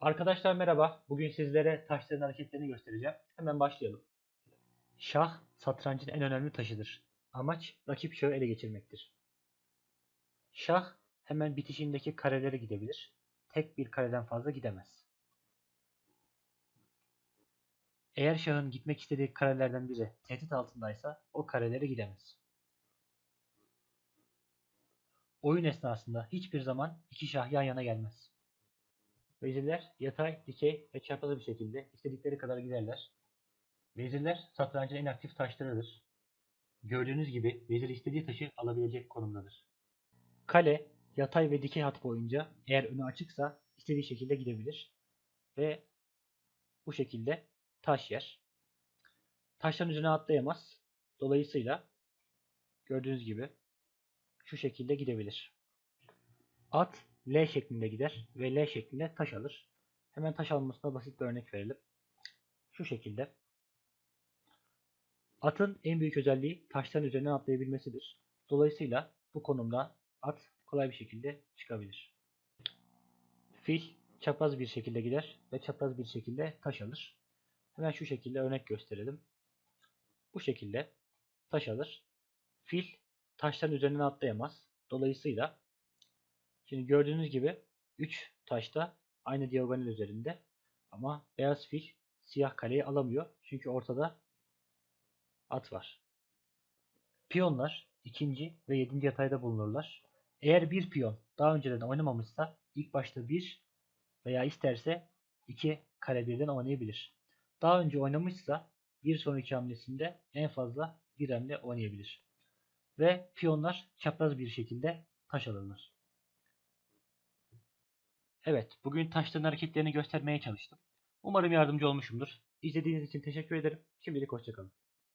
Arkadaşlar merhaba. Bugün sizlere taşların hareketlerini göstereceğim. Hemen başlayalım. Şah satrancın en önemli taşıdır. Amaç rakip şahı ele geçirmektir. Şah hemen bitişindeki karelere gidebilir. Tek bir kareden fazla gidemez. Eğer şahın gitmek istediği karelerden biri tehdit altındaysa o karelere gidemez. Oyun esnasında hiçbir zaman iki şah yan yana gelmez. Vezirler yatay, dikey ve çapraz bir şekilde istedikleri kadar giderler. Vezirler satrancın en aktif taşlarıdır. Gördüğünüz gibi vezir istediği taşı alabilecek konumdadır. Kale yatay ve dikey hat boyunca eğer önü açıksa istediği şekilde gidebilir. Ve bu şekilde taş yer. Taşların üzerine atlayamaz. Dolayısıyla gördüğünüz gibi şu şekilde gidebilir. At L şeklinde gider ve L şeklinde taş alır. Hemen taş almasına basit bir örnek verelim. Şu şekilde. Atın en büyük özelliği taşların üzerinden atlayabilmesidir. Dolayısıyla bu konumda at kolay bir şekilde çıkabilir. Fil çapraz bir şekilde gider ve çapraz bir şekilde taş alır. Hemen şu şekilde örnek gösterelim. Bu şekilde taş alır. Fil taşların üzerinden atlayamaz. Dolayısıyla Şimdi gördüğünüz gibi 3 taşta aynı diagonal üzerinde ama beyaz fil siyah kaleyi alamıyor. Çünkü ortada at var. Piyonlar ikinci ve yedinci yatayda bulunurlar. Eğer bir piyon daha önceden oynamamışsa ilk başta bir veya isterse iki kare birden oynayabilir. Daha önce oynamışsa bir sonraki hamlesinde en fazla bir hamle oynayabilir. Ve piyonlar çapraz bir şekilde taş alırlar. Evet, bugün taşların hareketlerini göstermeye çalıştım. Umarım yardımcı olmuşumdur. İzlediğiniz için teşekkür ederim. Şimdilik hoşçakalın.